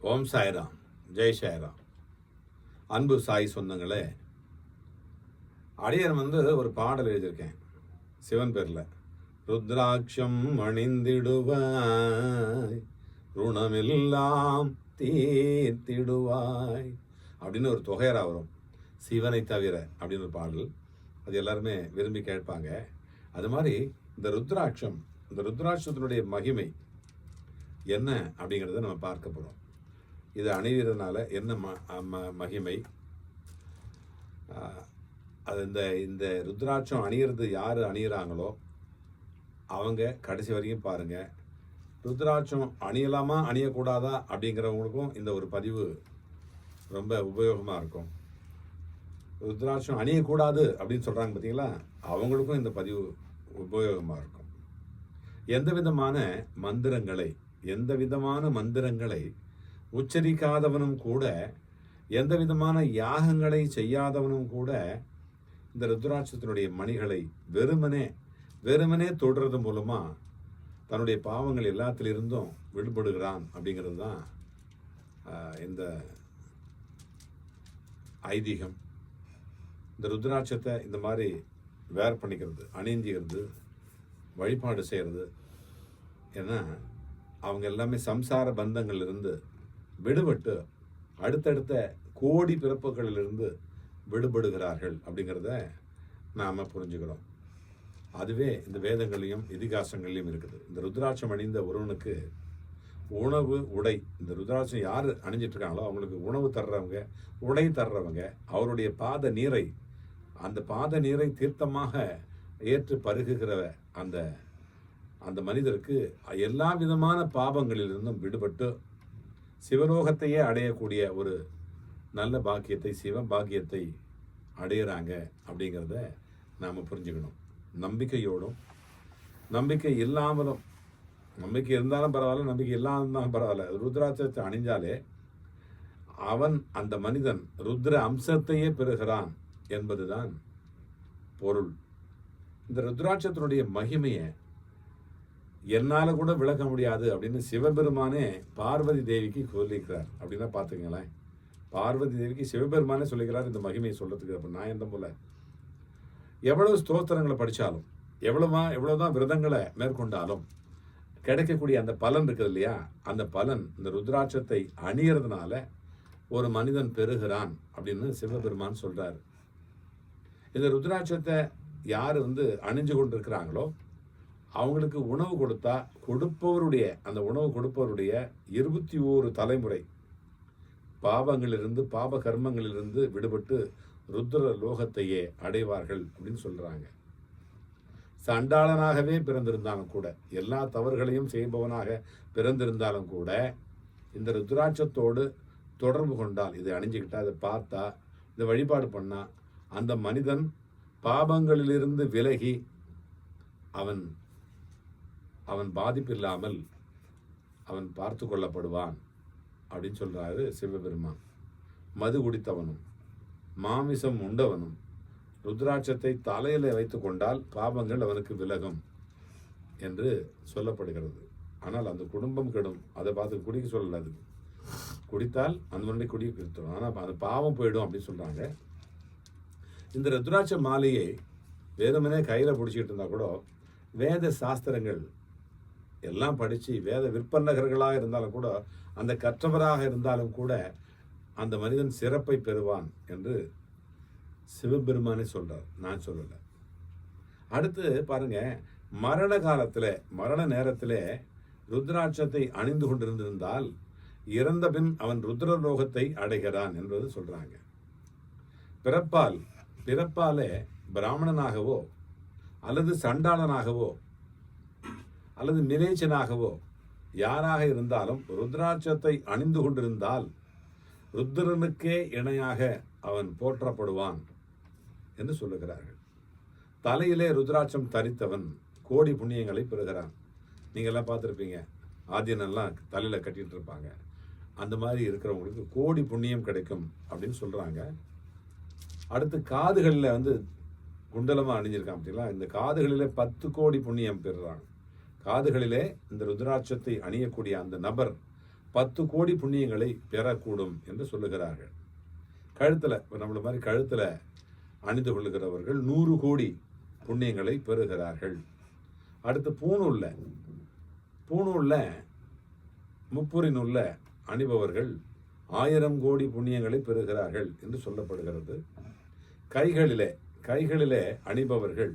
ஓம் சாய்ராம். ஜெய் சாய்ராம். அன்பு சாய் சொந்தங்களே அடியன் வந்து ஒரு பாடல் எழுதியிருக்கேன். சிவன் பேரில் ருத்ராட்சம் அணிந்திடுவாய் ருணமெல்லாம் தீர்த்திடுவாய் அப்படின்னு ஒரு தொகையரா வரும். சிவனை தவிர அப்படின்னு ஒரு பாடல். அது எல்லாருமே விரும்பி கேட்பாங்க. அது மாதிரி இந்த ருத்ராட்சம் இந்த ருத்ராட்சத்தினுடைய மகிமை என்ன அப்படிங்கிறத நம்ம பார்க்க போகிறோம் இது அணிகிறதுனால என்ன ம ம- மகிமை? அது இந்த இந்த ருத்ராட்சம் அணியிறது யார் அணியிறாங்களோ அவங்க கடைசி வரைக்கும் பாருங்கள் ருத்ராட்சம் அணியலாமா அணியக்கூடாதா அப்படிங்கிறவங்களுக்கும் இந்த ஒரு பதிவு ரொம்ப உபயோகமாக இருக்கும். ருத்ராட்சம் அணியக்கூடாது அப்படின்னு சொல்கிறாங்க பார்த்தீங்களா அவங்களுக்கும் இந்த பதிவு உபயோகமாக இருக்கும். எந்த விதமான மந்திரங்களை எந்த விதமான மந்திரங்களை உச்சரிக்காதவனும் கூட எந்த விதமான யாகங்களை செய்யாதவனும் கூட இந்த ருத்ராட்சத்தினுடைய மணிகளை வெறுமனே வெறுமனே தொடுறது மூலமாக தன்னுடைய பாவங்கள் எல்லாத்திலிருந்தும் விடுபடுகிறான் அப்படிங்கிறது தான் இந்த ஐதீகம். இந்த ருத்ராட்சத்தை இந்த மாதிரி வேர் பண்ணிக்கிறது அணிஞ்சிக்கிறது வழிபாடு செய்கிறது. ஏன்னா அவங்க எல்லாமே சம்சார பந்தங்களிலிருந்து விடுபட்டு அடுத்தடுத்த கோடி பிறப்புகளிலிருந்து விடுபடுகிறார்கள் அப்படிங்கிறத நாம் புரிஞ்சுக்கிறோம் அதுவே இந்த வேதங்களையும் இதிகாசங்களையும் இருக்குது. இந்த ருத்ராட்சம் அணிந்த ஒருவனுக்கு உணவு உடை இந்த ருத்ராட்சம் யார் அணிஞ்சிட்ருக்காங்களோ அவங்களுக்கு உணவு தர்றவங்க உடை தர்றவங்க அவருடைய பாத நீரை அந்த பாத நீரை தீர்த்தமாக ஏற்று பருகுகிற அந்த அந்த மனிதருக்கு எல்லா விதமான பாவங்களிலிருந்தும் விடுபட்டு சிவலோகத்தையே அடையக்கூடிய ஒரு நல்ல பாக்கியத்தை சிவ பாக்கியத்தை அடையிறாங்க அப்படிங்கிறத நாம் புரிஞ்சுக்கணும். நம்பிக்கையோடும் நம்பிக்கை இல்லாமலும் நம்பிக்கை இருந்தாலும் பரவாயில்ல நம்பிக்கை இல்லாமலும் பரவாயில்ல. ருத்ராட்சத்தை அணிஞ்சாலே அவன் அந்த மனிதன் ருத்ர அம்சத்தையே பெறுகிறான் என்பதுதான் பொருள். இந்த ருத்ராட்சத்தினுடைய மகிமையை என்னால் கூட விளக்க முடியாது அப்படின்னு சிவபெருமானே பார்வதி தேவிக்கு சொல்லியிருக்கிறார். அப்படின்னா பார்த்துங்களேன் பார்வதி தேவிக்கு சிவபெருமானே சொல்லிக்கிறார் இந்த மகிமையை சொல்கிறதுக்கு அப்போ நான் எந்த போல? எவ்வளவு ஸ்தோத்திரங்களை படிச்சாலும் எவ்வளோ தான் விரதங்களை மேற்கொண்டாலும் கிடைக்கக்கூடிய அந்த பலன் இருக்குது இல்லையா? அந்த பலன் இந்த ருத்ராட்சத்தை அணியறதுனால ஒரு மனிதன் பெறுகிறான் அப்படின்னு சிவபெருமான் சொல்கிறார் இந்த ருத்ராட்சத்தை யார் வந்து அணிஞ்சு கொண்டிருக்கிறாங்களோ அவங்களுக்கு உணவு கொடுத்தா கொடுப்பவருடைய அந்த உணவு கொடுப்பவருடைய இருபத்தி ஓரு தலைமுறை பாவங்களிலிருந்து பாப கர்மங்களிலிருந்து விடுபட்டு ருத்ர லோகத்தையே அடைவார்கள் அப்படின்னு சொல்கிறாங்க சண்டாளனாகவே பிறந்திருந்தாலும் கூட எல்லா தவறுகளையும் செய்பவனாக பிறந்திருந்தாலும் கூட இந்த ருத்ராட்சத்தோடு தொடர்பு கொண்டால் இதை அணிஞ்சுக்கிட்டா இதை பார்த்தா இதை வழிபாடு பண்ணால் அந்த மனிதன் பாபங்களிலிருந்து விலகி அவன் அவன் பாதிப்பில்லாமல் அவன் பார்த்து கொள்ளப்படுவான் அப்படின்னு சொல்கிறாரு சிவபெருமான். மது குடித்தவனும் மாமிசம் உண்டவனும் ருத்ராட்சத்தை தலையில் வைத்து கொண்டால் பாபங்கள் அவனுக்கு விலகும் என்று சொல்லப்படுகிறது. ஆனால் அந்த குடும்பம் கெடும். அதை பார்த்து குடிக்க சொல்லல குடித்தால் அந்த முன்னாடி குடிக்க நிறுத்தணும் ஆனால் அந்த பாவம் போயிடும் அப்படின்னு சொல்கிறாங்க இந்த ருத்ராட்ச மாலையை வேதமனே கையில் பிடிச்சிக்கிட்டு இருந்தால் கூட வேத சாஸ்திரங்கள் எல்லாம் படித்து வேத விற்பன்னகர்களாக இருந்தாலும் கூட அந்த கற்றவராக இருந்தாலும் கூட அந்த மனிதன் சிறப்பை பெறுவான் என்று சிவபெருமானே சொல்கிறார் நான் சொல்லலை. அடுத்து பாருங்க மரண காலத்தில் மரண நேரத்தில் ருத்ராட்சத்தை அணிந்து கொண்டிருந்திருந்தால் இறந்த பின் அவன் ருத்ரலோகத்தை அடைகிறான் என்பது சொல்கிறாங்க பிறப்பால் பிறப்பாலே பிராமணனாகவோ அல்லது சண்டாளனாகவோ அல்லது நிலேச்சனாகவோ யாராக இருந்தாலும் ருத்ராட்சத்தை அணிந்து கொண்டிருந்தால் ருத்ரனுக்கே இணையாக அவன் போற்றப்படுவான் என்று சொல்லுகிறார்கள். தலையிலே ருத்ராட்சம் தரித்தவன் கோடி புண்ணியங்களை பெறுகிறான். நீங்கள்லாம் பார்த்துருப்பீங்க ஆதினெல்லாம் தலையில் கட்டிகிட்டு இருப்பாங்க அந்த மாதிரி இருக்கிறவங்களுக்கு கோடி புண்ணியம் கிடைக்கும் அப்படின்னு சொல்கிறாங்க அடுத்து காதுகளில் வந்து குண்டலமாக அணிஞ்சிருக்கான் அப்படிங்களா இந்த காதுகளிலே பத்து கோடி புண்ணியம் பெறுறாங்க காதுகளிலே இந்த ருத்ராட்சத்தை அணியக்கூடிய அந்த நபர் பத்து கோடி புண்ணியங்களை பெறக்கூடும் என்று சொல்லுகிறார்கள். கழுத்தில் இப்போ நம்மளை மாதிரி கழுத்தில் அணிந்து கொள்ளுகிறவர்கள் நூறு கோடி புண்ணியங்களை பெறுகிறார்கள். அடுத்து பூணூலில் பூணூலில் முப்புரி நூலில் அணிபவர்கள் ஆயிரம் கோடி புண்ணியங்களை பெறுகிறார்கள் என்று சொல்லப்படுகிறது. கைகளிலே கைகளிலே அணிபவர்கள்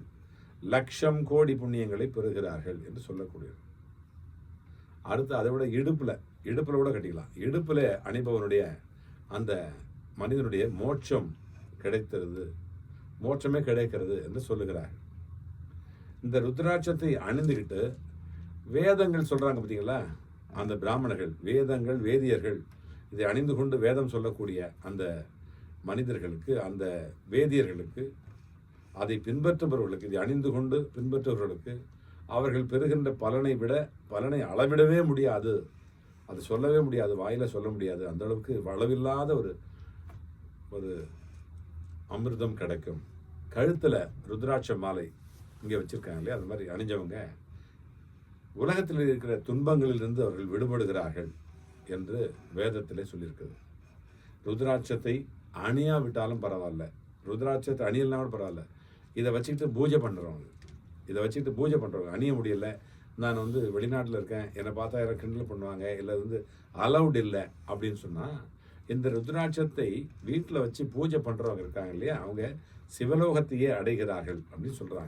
லட்சம் கோடி புண்ணியங்களை பெறுகிறார்கள் என்று சொல்லக்கூடியது. அடுத்து அதை விட இடுப்பில் இடுப்பில் கூட கட்டிக்கலாம். இடுப்பில் அணிபவனுடைய அந்த மனிதனுடைய மோட்சம் கிடைக்கிறது மோட்சமே கிடைக்கிறது என்று சொல்லுகிறார்கள். இந்த ருத்ராட்சத்தை அணிந்துக்கிட்டு வேதங்கள் சொல்கிறாங்க பார்த்தீங்களா அந்த பிராமணர்கள் வேதங்கள் வேதியர்கள் இதை அணிந்து கொண்டு வேதம் சொல்லக்கூடிய அந்த மனிதர்களுக்கு அந்த வேதியர்களுக்கு அதை பின்பற்றுபவர்களுக்கு இதை அணிந்து கொண்டு பின்பற்றுபவர்களுக்கு அவர்கள் பெறுகின்ற பலனை விட பலனை அளவிடவே முடியாது. அது சொல்லவே முடியாது வாயில் சொல்ல முடியாது. அந்த அளவுக்கு அளவில்லாத ஒரு ஒரு அமிர்தம் கிடைக்கும். கழுத்தில் ருத்ராட்ச மாலை இங்கே வச்சுருக்காங்க இல்லையா? அது மாதிரி அணிஞ்சவங்க உலகத்தில் இருக்கிற துன்பங்களிலிருந்து அவர்கள் விடுபடுகிறார்கள் என்று வேதத்திலே சொல்லியிருக்குது. ருத்ராட்சத்தை அணியாவிட்டாலும் பரவாயில்ல. ருத்ராட்சத்தை அணியலாம் பரவாயில்ல. இதை வச்சுக்கிட்டு பூஜை பண்ணுறவங்க இதை வச்சுக்கிட்டு பூஜை பண்ணுறவங்க அணிய முடியல. நான் வந்து வெளிநாட்டில் இருக்கேன். என்னை பார்த்தா யாரும் கிண்டல் பண்ணுவாங்க. இல்லை வந்து அலவுட் இல்லை அப்படின்னு சொன்னால் இந்த ருத்ராட்சத்தை வீட்டில் வச்சு பூஜை பண்ணுறவங்க இருக்காங்க இல்லையா? அவங்க சிவலோகத்தையே அடைகிறார்கள் அப்படின்னு சொல்கிறாங்க